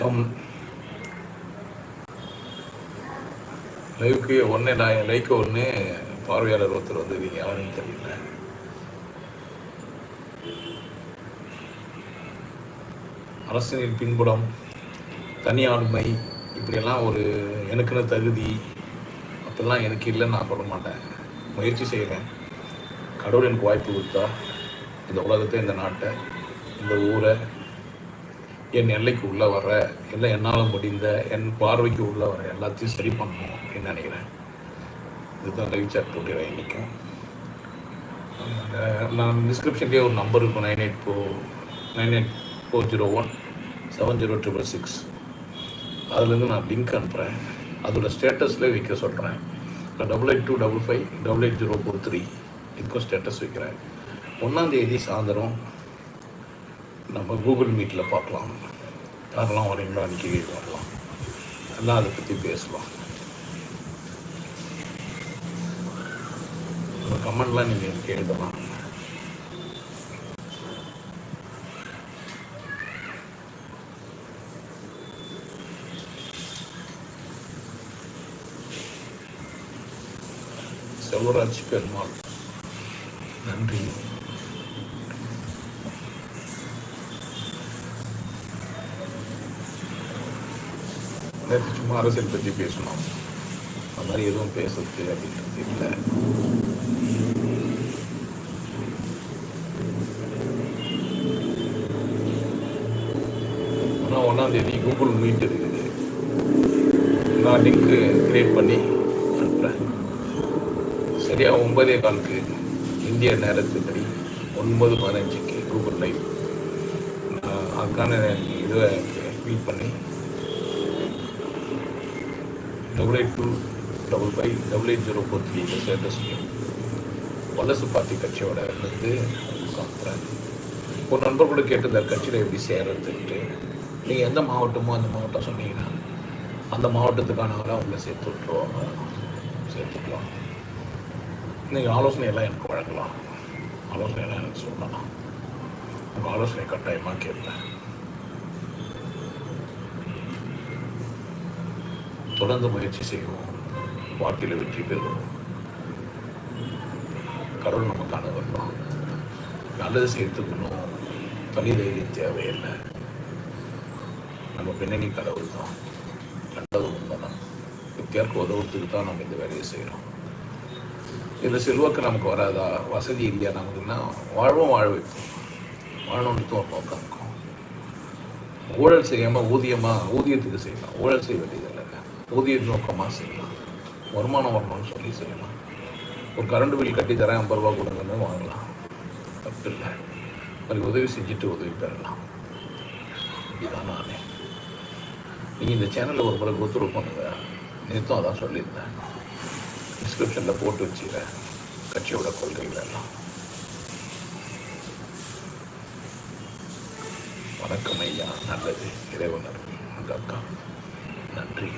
வணக்கம். லைவுக்கு ஒன்று நான் லைக்கு ஒன்று பார்வையாளர் ஒருத்தர் வந்திருக்கீங்க. யாருன்னு தெரியல. அரசியல் பின்புலம் தனியாண்மை இப்படியெல்லாம் ஒரு எனக்குன்னு தகுதி அப்படிலாம் எனக்கு இல்லைன்னு நான் சொல்ல மாட்டேன். முயற்சி செய்கிறேன் கடவுள் எனக்கு வாய்ப்பு கொடுத்தா இந்த உலகத்தை இந்த நாட்டை இந்த ஊரை என் எல்லைக்கு உள்ளே வர இல்லை என்னால் முடிந்த என் பார்வைக்கு உள்ளே வர எல்லாத்தையும் சரி பண்ணணும் அப்படின்னு நினைக்கிறேன். இதுதான் லைவ் சாட் போட்டுறேன் இன்றைக்கும் நான் டிஸ்கிரிப்ஷன்லேயே ஒரு நம்பர் இருக்கும். Nine eight four nine eight four zero one seven zero triple six அதுலேருந்து நான் லிங்க் அனுப்புகிறேன் அதோட ஸ்டேட்டஸில் வைக்க சொல்கிறேன் double eight two double five double eight zero four three இதுக்கும் ஸ்டேட்டஸ் வைக்கிறேன். ஒன்றாந்தேதி சாயந்தரம் நம்ம கூகுள் மீட்டில் பார்க்கலாம். யாரெல்லாம் வரீங்களோ அன்றைக்கி வரலாம். எல்லாம் அதை பற்றி பேசலாம். கமெண்ட்லாம் நீங்கள் எனக்கு எழுதலாம். செல்வராஜ் பெருமாள். நன்றி. நேற்று சும்மா அரசியல் பற்றி பேசணும். அது மாதிரி எதுவும் பேசுறது அப்படின்றது இல்லை ஆனால் ஒன்றாம் தேதி கூகுள் மீட் இருக்குது. நான் லிங்க்கு கிரியேட் பண்ணி அனுப்புகிறேன் சரியாக ஒன்பதே காலுக்கு இந்திய நேரத்துப்படி ஒன்பது பதினஞ்சுக்கு கூகுள் லைவ் நான் அதுக்கான இதை மீட் பண்ணி double eight two double five double eight zero four three ஸ்டேட்டஸ்லையும் வல்லசு பார்ட்டி கட்சியோட இருந்து காட்டுறேன் ஒரு நண்பர் கூட கேட்டிருந்தார் கட்சியில் எப்படி சேர்றதுன்ட்டு. நீங்கள் எந்த மாவட்டமோ அந்த மாவட்டம் சொன்னீங்கன்னா அந்த மாவட்டத்துக்கானவரை அவங்கள சேர்த்து விட்டுருவாங்க. சேர்த்துக்கலாம். நீங்கள் ஆலோசனையெல்லாம் எனக்கு வழங்கலாம். ஆலோசனையெல்லாம் எனக்கு சொல்லலாம் உங்கள் ஆலோசனை கட்டாயமாக கேட்பேன். தொடர்ந்து முயற்சி செய்வோம். வாழ்க்கையில் வெற்றி பெறுவோம். கடவுள் நமக்கான வரணும் நல்லது செய்யறதுக்கணும் தனி தைரியம் தேவையில்லை. நம்ம பின்னணி கடவுள் தான். நல்லது உண்மைதான் வித்தியாருக்கு உதவுறதுக்கு தான் நம்ம இந்த வேலையை செய்கிறோம் இந்த செல்வாக்கு நமக்கு வராதா? வசதி இல்லையா நமக்குன்னா வாழ்வும் வாழ வைப்போம். வாழணுன்றது ஒரு நோக்கம். இருக்கும் ஊழல் செய்யாமல் ஊதியமாக ஊதியத்துக்கு செய்யலாம். ஊழல் செய்ய வேண்டியதில்லை. ஊதிய நோக்கமாக செய்யலாம். வருமானம் வரணும்னு சொல்லி செய்யலாம். ஒரு கரண்ட் பில் கட்டி தரேன் ஐம்பது ரூபா கொடுங்கன்னு வாங்கலாம். தப்பு இல்லை. அது உதவி செஞ்சுட்டு உதவி பெறலாம். இதுதான் நானே. நீங்கள் இந்த சேனலில் ஒரு முறை கோத்துரு பண்ணுங்க. நேற்றும் அதான் சொல்லியிருந்தேன். டிஸ்கிரிப்ஷனில் போட்டு வச்சுக்கிறேன். கட்சியோட கொள்கைகள் எல்லாம். வணக்கம் ஐயா. நல்லது. இறைவன் நன்றி உங்க அக்கா. நன்றி.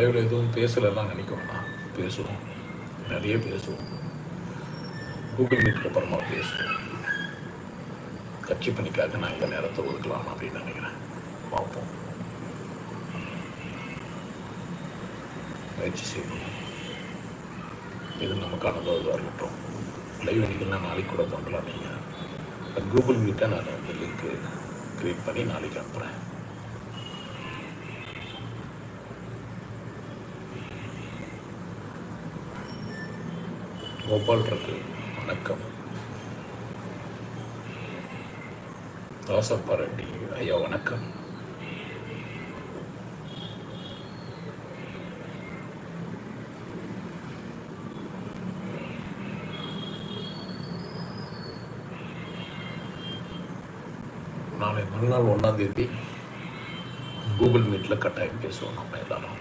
லைவில் எதுவும் பேசலைலாம் நினைக்கணும்னா பேசுவோம். நிறைய பேசுவோம். கூகுள் மீட் அப்புறமா பேசுவோம். கட்சி பணிக்காக நான் இந்த நேரத்தை ஒதுக்கலாம் அப்படின்னு நினைக்கிறேன். பார்ப்போம். முயற்சி செய்வோம். இது நமக்கானதாக இருக்கட்டும். லைவ் அன்றைக்கெல்லாம் நாளைக்கு கூட பண்ணலாம் நீங்கள் கூகுள் மீட்டை நான் அந்த லிங்க்கு க்ரியேட் பண்ணி நாளைக்கு அனுப்புகிறேன் கோபால் இருக்கு வணக்கம். தாசப்பா ரெட்டி ஐயா வணக்கம். நாளை மறுநாள் ஒன்றாம் தேதி கூகுள் மீட்டில் கட்டாயம் பேசுவோம் நம்ம எல்லாரும்.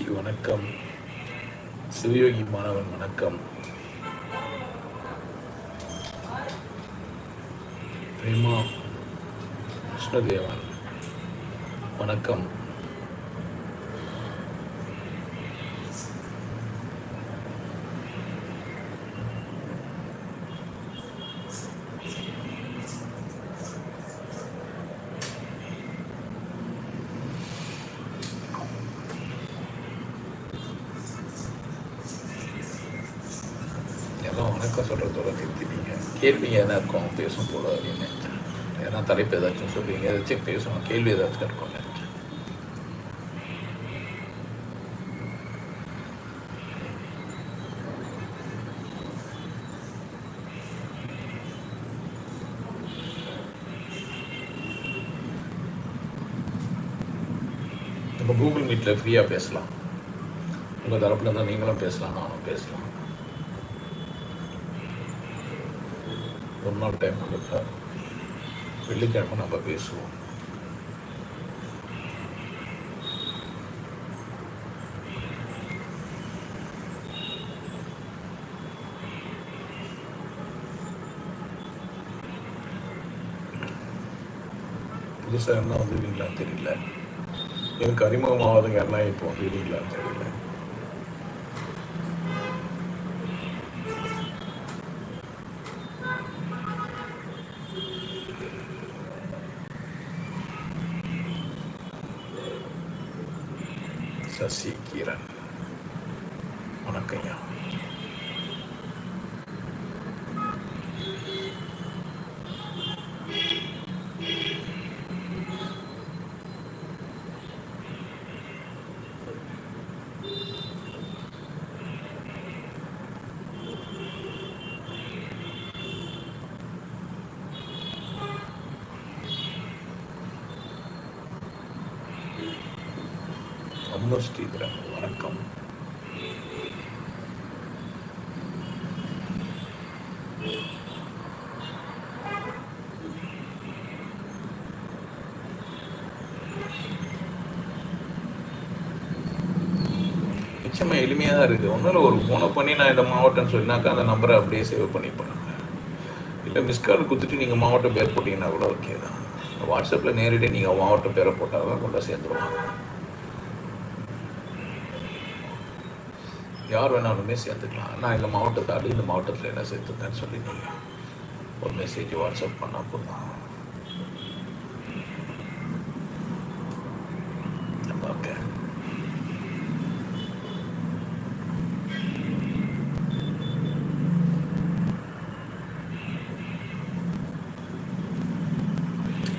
விச்சி வணக்கம். சிவயோகி மாணவன் வணக்கம். பிரேமா கிருஷ்ணதேவன் வணக்கம் எல்லாம் வணக்கம் சொல்கிறதோட நிறுத்திட்டீங்க கேள்விங்க எதனா இருக்கும் பேசும் போல அப்படின்னு நினைச்சேன் ஏன்னா தலைப்பு ஏதாச்சும் சொல்லுவீங்க? ஏதாச்சும் பேசணும் கேள்வி ஏதாச்சும் இருக்கும் நம்ம கூகுள் மீட்டில் ஃப்ரீயாக பேசலாம். உங்கள் தரப்புல இருந்தால் நீங்களும் பேசலாம் நானும் பேசலாம். ஒரு நாள் டைம் கொடுத்தா. வெள்ளிக்கிழமை நம்ம பேசுவோம். புதுசாக என்ன வந்துருவீங்களான்னு தெரியல. எனக்கு அறிமுகமாகாதவங்க என்ன இப்போ வந்துருவீங்களான்னு தெரியல. நம்ம ஸ்ரீதரன் வணக்கம். நிச்சயமாக எளிமையாக தான் இருக்குது. ஒன்றும் ஒரு ஃபோனை பண்ணி நான் இந்த மாவட்டம்னு சொன்னாக்கா அந்த நம்பரை அப்படியே சேவ் பண்ணி பண்ணுங்க. இல்லை மிஸ் கால் கொடுத்துட்டு நீங்கள் மாவட்டம் பேர் போட்டிங்கன்னா கூட ஓகே தான். வாட்ஸ்அப்பில் நேரடியாக நீங்கள் மாவட்டம் பேரை போட்டால் தான் கொண்டு சேர்ந்துருவாங்க. யார் வேணாலுமே சேர்த்துக்கலாம் நான் இந்த மாவட்டத்தாடி இந்த மாவட்டத்தில் என்ன சேர்த்துருக்கேன்னு சொல்லி ஒரு மெசேஜ் வாட்ஸ்அப் பண்ணால் போதும். ஓகே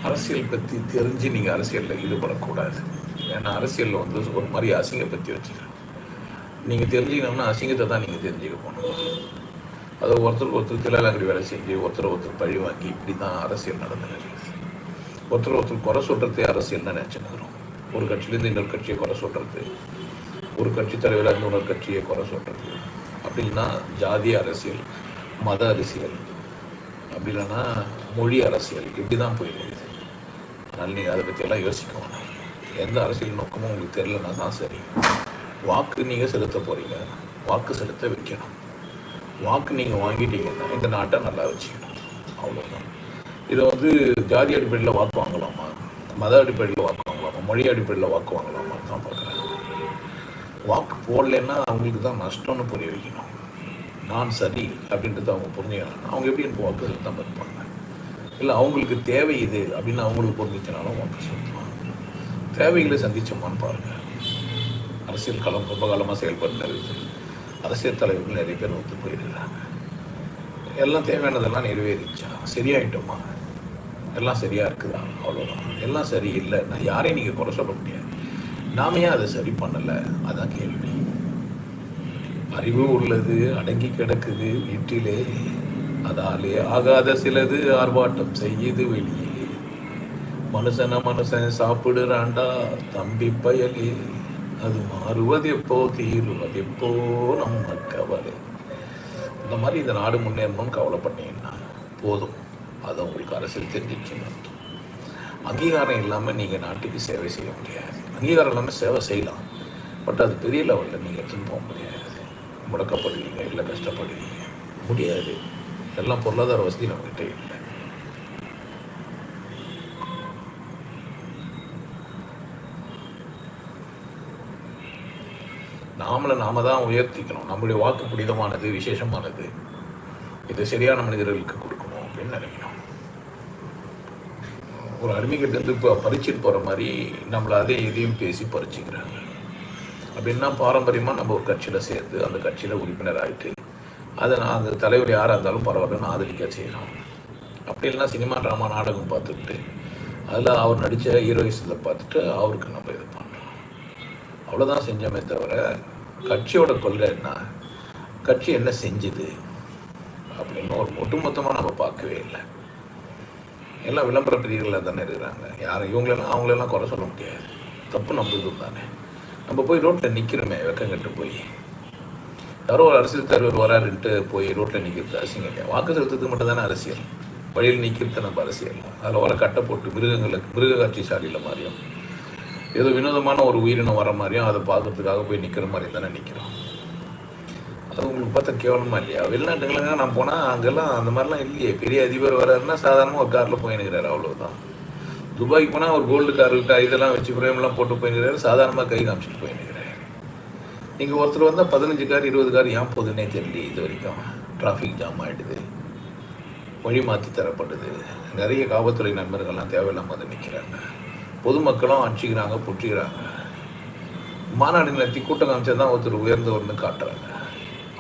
அரசியல் பற்றி தெரிஞ்சு நீங்கள் அரசியலில் ஈடுபடக்கூடாது. ஏன்னா அரசியலில் வந்து ஒரு மாதிரி அசிங்கப்படுத்தி பற்றி வச்சுக்கிறேன். நீங்கள் தெரிஞ்சுக்கணும்னா அசிங்கத்தை தான் நீங்கள் தெரிஞ்சுக்க போகணும். அதை ஒருத்தர் ஒருத்தர் தில்லாலங்கடி வேலை செஞ்சு ஒருத்தர் ஒருத்தர் பழி வாங்கி இப்படி தான் அரசியல் நடந்து ஒருத்தர் ஒருத்தர் குறை சொல்கிறதே அரசியல் தான் நினச்சினுக்கிறோம் ஒரு கட்சியிலேருந்து இன்னொரு கட்சியை குறை சொல்கிறது ஒரு கட்சி தலைவராக இருந்து இன்னொரு கட்சியை குறை சொல்கிறது அப்படின்னா ஜாதி அரசியல் மத அரசியல் அப்படி இல்லைன்னா மொழி அரசியல் இப்படி தான் போயிடுது அதனால் நீங்கள் அதை பற்றியெல்லாம் யோசிக்க வேணாம். எந்த அரசியல் நோக்கமும் உங்களுக்கு தெரியலன்னா தான் சரி. வாக்கு நீங்கள் செலுத்த போகிறீங்க வாக்கு செலுத்த வைக்கணும். வாக்கு நீங்கள் வாங்கிட்டீங்கன்னா இந்த நாட்டை நல்லா வச்சுக்கணும். அவ்வளோதான் இதை வந்து ஜாதி அடிப்படையில் வாக்கு வாங்கலாமா? மத அடிப்படையில் வாக்கு வாங்கலாமா? மொழி அடிப்படையில் வாக்கு வாங்கலாமா தான் பார்க்குறேன். வாக்கு போடலைன்னா அவங்களுக்கு தான் நஷ்டம்னு புரிய வைக்கணும். நான் சரி அப்படின்றத அவங்க புரிஞ்சுக்கணும் அவங்க எப்படி எனக்கு வாக்கு செலுத்தாமல் இருப்பாங்க இல்லை அவங்களுக்கு தேவை இது அப்படின்னு அவங்களுக்கு புரிஞ்சிச்சனாலும் வாக்கு செலுத்துவாங்க தேவைகளை சந்திச்சோமான்னு பாருங்கள் அரசியல் களம் ரொம்ப காலமாக செயல்பட்டு அரசியல் தலைவர்கள் நிறைய பேர் ஒத்து போயிருக்கிறாங்க. எல்லாம் தேவையானதெல்லாம் நிறைவேறிச்சா சரியாயிட்டோமா? எல்லாம் சரியாக இருக்குதா? அவ்வளோதான் எல்லாம் சரி இல்லை நான் யாரையும் நீங்கள் குறை சொல்ல முடியாது. நாம ஏன் அதை சரி பண்ணலை? அதான் கேள்வி. அறிவு உள்ளது அடங்கி கிடக்குது வீட்டிலே. அதாலே ஆகாத சிலது ஆர்ப்பாட்டம் செய்யுது வெளியிலே. மனுஷன மனுஷன் சாப்பிடுறாண்டா தம்பி பயலே. அது மாறுவது எப்போ தீருவது எப்போ நம்ம கவலை இந்த மாதிரி இந்த நாடு முன்னேறணும்னு கவலைப்பட்டீங்கன்னா போதும். அது உங்களுக்கு அரசியல் தெரிஞ்சிச்சுன்னு அர்த்தம் அங்கீகாரம் இல்லாமல் நீங்கள் நாட்டுக்கு சேவை செய்ய முடியாது. அங்கீகாரம் இல்லாமல் சேவை செய்யலாம். பட் அது பெரிய லெவலில் நீங்கள் எடுத்துன்னு போக முடியாது. முடக்கப்படுவீங்க இல்லை கஷ்டப்படுவீங்க. முடியாது. எல்லாம் பொருளாதார வசதி நம்மகிட்ட இல்லை. நாமளை நாம தான் உயர்த்திக்கணும். நம்மளுடைய வாக்கு புனிதமானது விசேஷமானது. இதை சரியான மனிதர்களுக்கு கொடுக்கணும் அப்படின்னு நினைக்கணும். ஒரு அருமைகிட்டேருந்து இப்போ பறிச்சுட்டு போகிற மாதிரி நம்மளை அதே இதையும் பேசி பறிச்சுக்கிறாங்க அப்படின்னா பாரம்பரியமாக நம்ம ஒரு கட்சியில் சேர்ந்து அந்த கட்சியில் உறுப்பினர் ஆகிட்டு அதை நான் அந்த தலைவர் யாராக இருந்தாலும் பரவாயில்லன்னு ஆதரிக்க செய்யணும். அப்படி இல்லைன்னா சினிமா ட்ராமா நாடகம் பார்த்துட்டு அதில் அவர் நடித்த ஹீரோயிஸில் பார்த்துட்டு அவருக்கு நம்ம இது அவ்வளோதான் செஞ்சோமே தவிர கட்சியோட கொள்கை என்ன? கட்சி என்ன செஞ்சுது? அப்படின்னு ஒரு ஒட்டுமொத்தமாக நம்ம பார்க்கவே இல்லை. எல்லாம் விளம்பர பிரியர்களில் தானே இருக்கிறாங்க. யாரும் இவங்களெல்லாம் அவங்களெல்லாம் குறை சொல்ல முடியாது. தப்பு நம்மளுது தானே. நம்ம போய் ரோட்டில் நிற்கிறோமே வெக்கங்கட்டு போய். யாரோ ஒரு அரசியல் தலைவர் வராருன்ட்டு போய் ரோட்டில் நிற்கிறது அசிங்க இல்லையா வாக்கு செலுத்துறதுக்கு மட்டும் தானே அரசியல். வழியில் நிற்கிறது நம்ம அரசியல். அதில் வர கட்டை போட்டு மிருகங்களுக்கு மிருக காட்சி சாலையில் மாதிரியும் ஏதோ வினோதமான ஒரு உயிரினம் வர மாதிரியும் அதை பார்க்கறதுக்காக போய் நிற்கிற மாதிரி தானே நிற்கிறோம் அது உங்களுக்கு பார்த்தா கேவலமாக இல்லையா? வெளிநாட்டுகளுங்க நான் போனால் அங்கெல்லாம் அந்த மாதிரிலாம் இல்லையே. பெரிய அதிபர் வராருன்னா சாதாரணமாக ஒரு காரில் போயினுக்கிறாரு அவ்வளோதான் துபாய்க்கு போனால் ஒரு கோல்டு கார் இதெல்லாம் வச்சு ஃப்ரேம்லாம் போட்டு போயினுக்கிறாரு சாதாரணமாக கை காமிச்சிட்டு போயினுக்கிறாரு நீங்கள் ஒருத்தர் வந்தால் பதினஞ்சு கார் இருபது கார் ஏன் போகுதுன்னே தெரியல இது வரைக்கும். டிராஃபிக் ஜாம் ஆகிடுது வழி மாற்றி தரப்படுது நிறைய காவல்துறை நண்பர்கள்லாம் தேவையில்லாமல் வந்து நிற்கிறாங்க பொதுமக்களும் அடிச்சுக்கிறாங்க புற்றிக்கிறாங்க மாநாடு நடத்தி கூட்டம் காமிச்சா தான் ஒருத்தர் உயர்ந்தவர்னு காட்டுறாங்க.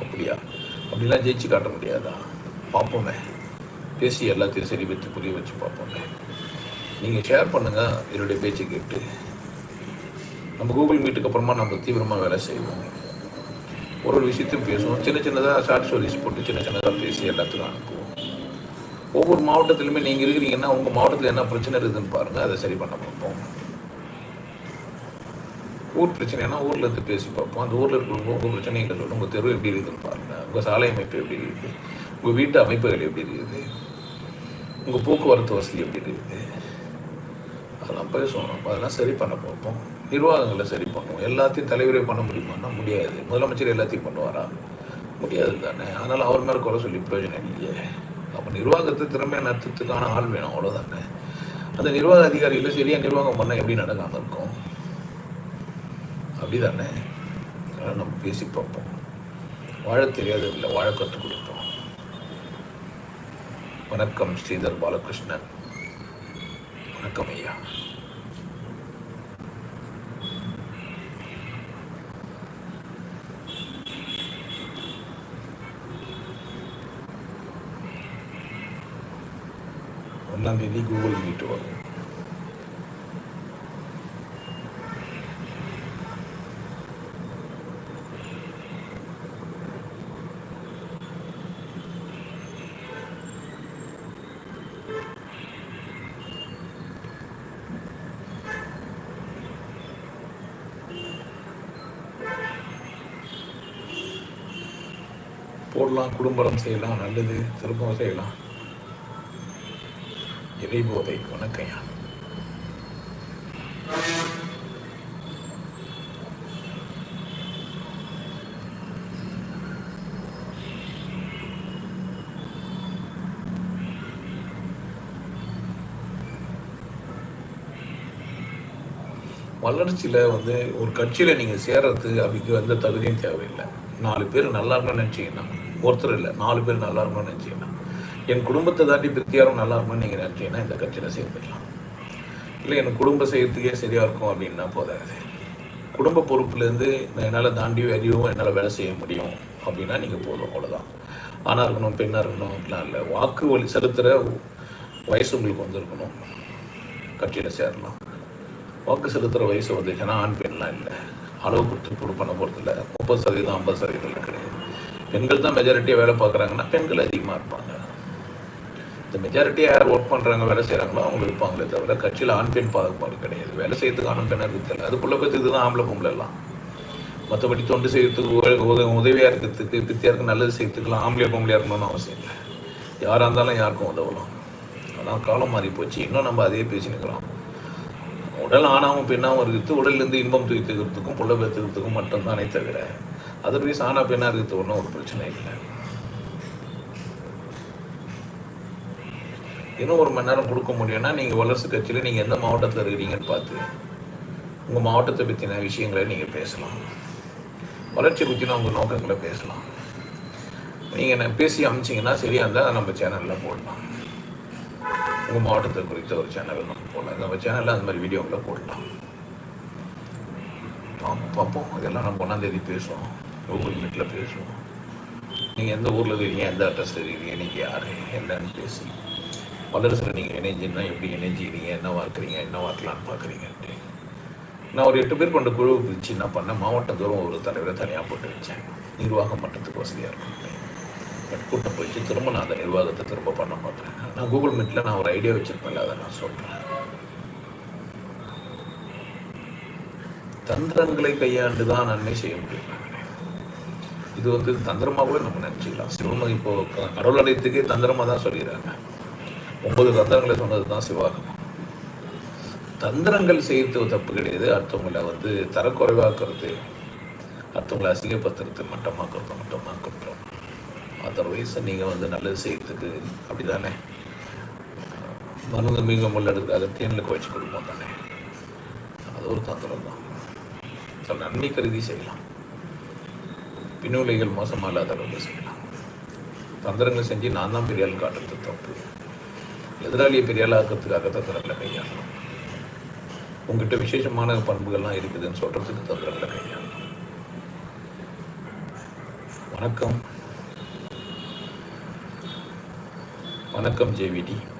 அப்படியா? அப்படிலாம் ஜெயிச்சு காட்ட முடியாதா? பார்ப்போமே. பேசி எல்லாத்தையும் சரி வச்சு புரிய வச்சு பார்ப்போமே. நீங்கள் ஷேர் பண்ணுங்கள் என்னுடைய பேச்சை கேட்டு. நம்ம கூகுள் மீட்டுக்கு அப்புறமா நம்ம தீவிரமாக வேலை செய்வோம். ஒரு ஒரு விஷயத்தையும் பேசுவோம். சின்ன சின்னதாக ஷார்ட் ஸ்டோரிஸ் போட்டு சின்ன சின்னதாக பேசி எல்லாத்துக்கும் அனுப்புவோம். ஒவ்வொரு மாவட்டத்திலுமே நீங்கள் இருக்கிறீங்கன்னா உங்கள் மாவட்டத்தில் என்ன பிரச்சனை இருக்குதுன்னு பாருங்கள் அதை சரி பண்ண பார்ப்போம். ஊர் பிரச்சனைனா ஊரில் இருந்து பேசி பார்ப்போம். அந்த ஊரில் இருக்கிறவங்க உங்கள் பிரச்சனைகளை சொல்லுங்கள் உங்கள் தெரு எப்படி இருக்குதுன்னு பாருங்கள் உங்கள் சாலை அமைப்பு எப்படி இருக்குது உங்கள் வீட்டு அமைப்புகள் எப்படி இருக்குது? உங்கள் போக்குவரத்து வசதி எப்படி இருக்குது? அதெல்லாம் பேசுவோம் அதெல்லாம் சரி பண்ண பார்ப்போம். நிர்வாகங்களை சரி பண்ணுவோம். எல்லாத்தையும் தலைவரே பண்ண முடியுமான்னா முடியாது. முதலமைச்சர் எல்லாத்தையும் பண்ணுவாரா? முடியாது தானே. அதனால் அவர் மேலே குறை சொல்லி பிரயோஜனம் இல்லையே. அப்போ நிர்வாகத்தை திறமையாக நடத்துறதுக்கான ஆள் வேணும் அவ்வளோதாங்க அந்த நிர்வாக அதிகாரிகளை சரியாக நிர்வாகம் பண்ண எப்படி நடக்காமல் இருக்கும்? அப்படிதானே? அதெல்லாம் நம்ம பேசி பார்ப்போம். வாழ தெரியாது இல்லை வாழ கற்றுக் கொடுப்போம். வணக்கம் ஸ்ரீதர் பாலகிருஷ்ணன். வணக்கம் ஐயா. ஒன்றாம் தேதி கூகுள் மீட் வரும் போடலாம் குடும்பம் செய்யலாம் நல்லது திரும்பவும் செய்யலாம் இறைபோதை வணக்கம்யா வளர்ச்சியில் வந்து ஒரு கட்சியில் நீங்கள் சேர்றது அதுக்கு எந்த தகுதியும் தேவையில்லை. நாலு பேர் நல்லா இருக்கணும்னு நினச்சிங்கன்னா ஒருத்தர் இல்லை நாலு பேர் நல்லா இருக்கணும்னு நினச்சிங்கன்னா என் குடும்பத்தை தாண்டி பிரித்தியாரும் நல்லா இருக்கணும்னு நீங்கள் நினைச்சீங்கன்னா இந்த கட்சியில் சேர்ந்துக்கலாம். இல்லை எனக்கு குடும்பம் செய்யறதுக்கே சரியாக இருக்கும் அப்படின்னா போதாது. குடும்ப பொறுப்புலேருந்து என்னால் தாண்டி அறிவும் என்னால் வேலை செய்ய முடியும் அப்படின்னா நீங்கள் போதும் அவ்வளோதான் ஆணாக இருக்கணும் பெண்ணாக இருக்கணும் அப்படிலாம் இல்லை. வாக்கு வழி செலுத்துகிற வயசு உங்களுக்கு வந்திருக்கணும். கட்சியில் சேரலாம். வாக்கு செலுத்துகிற வயசு வந்துச்சுன்னா ஆண் பெண்லாம் இல்லை. அளவு கொடுத்து பொறு பண்ண போகிறதில்ல முப்பது சதவீதம் ஐம்பது சதவீதம் கிடையாது. பெண்கள் தான் மெஜாரிட்டியாக வேலை பார்க்குறாங்கன்னா பெண்கள் அதிகமாக இருப்பாங்க. இந்த மெஜாரிட்டி யார் ஒர்க் பண்ணுறாங்க வேலை செய்கிறாங்களோ அவங்க இருப்பாங்களே தவிர கட்சியில் ஆண் பெண் பாகுபாடு கிடையாது. வேலை செய்யறதுக்கு ஆணும் பெண்ணாக இருக்குது தெரியல அதுக்குள்ள பேத்துக்கு தான் ஆம்பளை பொம்பளை எல்லாம். மற்றபடி தொண்டு செய்யறதுக்கு உதவியாக இருக்கிறதுக்கு பித்தியாருக்கு நல்லது செய்யறதுக்குலாம் ஆம்பளை பொம்பளையா இருக்கணும்னு அவசியம் இல்லை. யாராக இருந்தாலும் யாருக்கும் உதவலாம். ஆனால் காலம் மாறி போச்சு. இன்னும் நம்ம அதே பேசினுக்கிறோம் உடல் ஆணாவும் பெண்ணாகவும் இருக்கிறது உடலிருந்து இன்பம் தூக்கிக்கிறதுக்கும் புள்ள பெற்றுக்கிறதுக்கும் மட்டும்தானே தவிர அதர்வைஸ் ஆனா பெண்ணாக இருக்கிறது ஒன்றும் ஒரு பிரச்சனை இல்லை. இன்னும் ஒரு மணி நேரம் கொடுக்க முடியும்னா நீங்கள் வளர்ச்சி கட்சியில் நீங்கள் எந்த மாவட்டத்தில் இருக்கிறீங்கன்னு பார்த்து உங்கள் மாவட்டத்தை பற்றின விஷயங்களை நீங்கள் பேசலாம். வளர்ச்சி பற்றின உங்கள் நோக்கங்களை பேசலாம். நீங்கள் நான் பேசி அமைச்சிங்கன்னா சரியாக இருந்தால் அதை நம்ம சேனலில் போடலாம். உங்கள் மாவட்டத்தை குறித்த ஒரு சேனல் நம்ம போடலாம். நம்ம சேனலில் அந்த மாதிரி வீடியோவில் போடலாம். பார்ப்போம். இதெல்லாம் நம்ம ஒன்றாந்தேதி பேசுவோம் கூகுள் மீட்டில் பேசுவோம் நீங்கள் எந்த ஊரில் இருக்கீங்க எந்த அட்ரஸில் இருக்கீங்க நீங்கள் யார் என்னன்னு பேசி வல்லரசில் நீங்கள் இணைஞ்சுன்னா எப்படி இணைஞ்சிக்கிறீங்க? என்னவா இருக்கிறீங்க என்னவா இருக்கலான்னு பார்க்குறீங்கன்ட்டு. நான் ஒரு எட்டு பேர் கொண்ட குழு பிரித்து என்ன பண்ணேன்? மாவட்ட தூரம் ஒரு தலைவரை தனியாக போட்டு வச்சேன். நிர்வாக மட்டத்துக்கு வசதியாக இருக்கும் பட் கூட்டம் போயிடுச்சு. திரும்ப நான் அந்த நிர்வாகத்தை திரும்ப பண்ண பார்க்குறேன் நான் கூகுள் மீட்டில் நான் ஒரு ஐடியா வச்சுருப்பேன்ல அதை நான் சொல்கிறேன் தந்திரங்களை கையாண்டு தான் நன்மை செய்ய முடியும் இது வந்து தந்திரமாக கூட நம்ம நினச்சிக்கலாம். சிவம் இப்போ கடவுள் ஆலயத்துக்கே தந்திரமாக தான் சொல்லிடுறாங்க. ஒன்பது தந்திரங்களை சொன்னது தான் சிவாகமம் தந்திரங்கள் செய்யறது தப்பு கிடையாது. அடுத்தவங்களை வந்து தரக்குறைவாக்குறது. அடுத்தவங்களை அசிங்கப்படுத்துறது மட்டமாக்குறது மட்டமாக்குறோம். அதர்வைஸ் நீங்கள் வந்து நல்லது செய்யறதுக்கு அப்படி தானே மருந்து மிக முள்ளெடுக்காக தேனில் வச்சு கொடுப்போம் தானே? அது ஒரு தந்திரம் தான் ஸோ நன்மை கருதி செய்யலாம். பின்னுலைகள் மோசமாக இல்லாத அளவுக்கு செய்யலாம். தந்திரங்கள் செஞ்சு நான் தான் பெரியால் காட்டுறது தப்பு. எதிராளியை பெரிய ஆள் ஆக்கிறதுக்காக தந்திரங்களை கையாளணும். உங்ககிட்ட விசேஷமான பண்புகள்லாம் இருக்குதுன்னு சொல்றதுக்கு தந்திரங்களை கையாளணும். வணக்கம். வணக்கம் ஜேவிடி.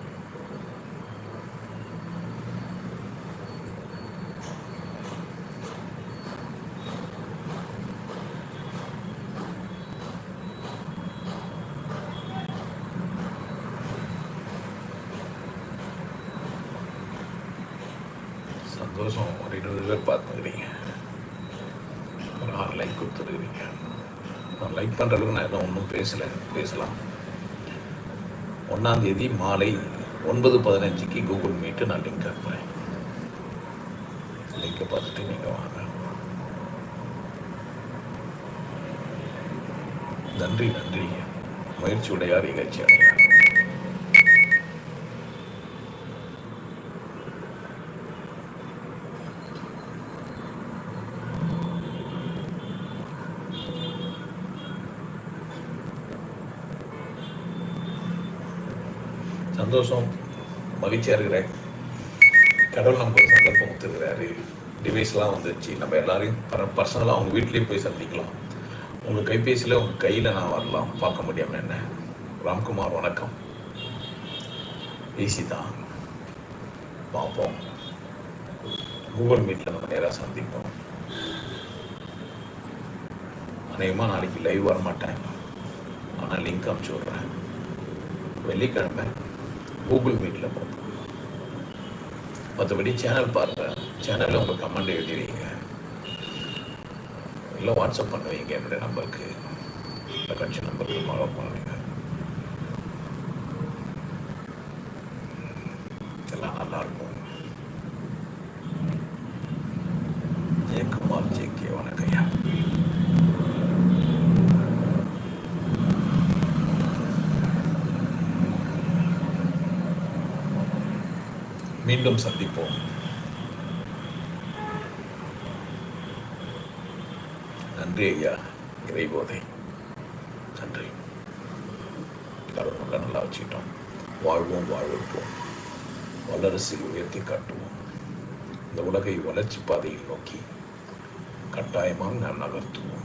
சந்தோஷம். ஒரு இருபது பேர் பார்த்துக்கிறீங்க. ஒரு ஆறு லைக் கொடுத்துருக்கிறீங்க. நான் லைக் பண்ணுற அளவுக்கு நான் எதுவும் ஒன்றும் பேசலை. பேசலாம். ஒன்றாந்தேதி மாலை ஒன்பது பதினஞ்சுக்கு கூகுள் மீட்டு நான் லிங்க் அனுப்புகிறேன் லிங்கை பார்த்துட்டு நீங்கள் வாங்க. நன்றி நன்றி. முயற்சி உடையார் அடையார் சந்தோஷம் மகிழ்ச்சியாக இருக்கிறேன் கடவுள் நமக்கு ஒரு சந்தர்ப்பம் கொடுத்துருக்கிறாரு. டிவைஸ்லாம் வந்துருச்சு. நம்ம எல்லாரையும் பர பர்சனலாக அவங்க வீட்லேயும் போய் சந்திக்கலாம். உங்கள் கைபேசியில் உங்கள் கையில் நான் வரலாம். பார்க்க முடியாமல் என்ன? ராம்குமார் வணக்கம். ஈஸி தான் பார்ப்போம். கூகுள் மீட்டில் நம்ம நேராக சந்திப்போம். அநேகமாக நாளைக்கு லைவ் வர மாட்டேன் ஆனால் லிங்க் அனுப்பிச்சி விட்றேன். வெள்ளிக்கிழமை கூகுள் மீட்டில் பார்ப்போம் மற்றபடி சேனல் பாருங்கள் சேனலில் உங்கள் கமெண்ட் எழுதிடுவீங்க இல்லை வாட்ஸ்அப் பண்ணுவீங்க. என்னுடைய நம்பருக்கு கட்சி நம்பருக்கு ஃபாலோ பண்ணுவீங்க எல்லாம் நல்லா இருக்கும் ஜெயக்குமார் ஜே கே வணக்கையா மீண்டும் சந்திப்போம். நன்றி ஐயா இறைபோதை. நன்றி. கடவுள் நல்லா வச்சுக்கிட்டோம். வாழ்வோம் வாழ்விப்போம். வல்லரசில் உயர்த்தி காட்டுவோம். இந்த உலகை வளர்ச்சி பாதையில் நோக்கி கட்டாயமாக நாம் நகர்த்துவோம்.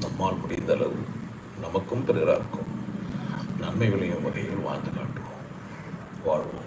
நம்மால் முடிந்த அளவு நமக்கும் பிறராக்கும் நன்மை விளையும் வகையில் வாழ்ந்து காட்டுவோம். வாழ்வோம்.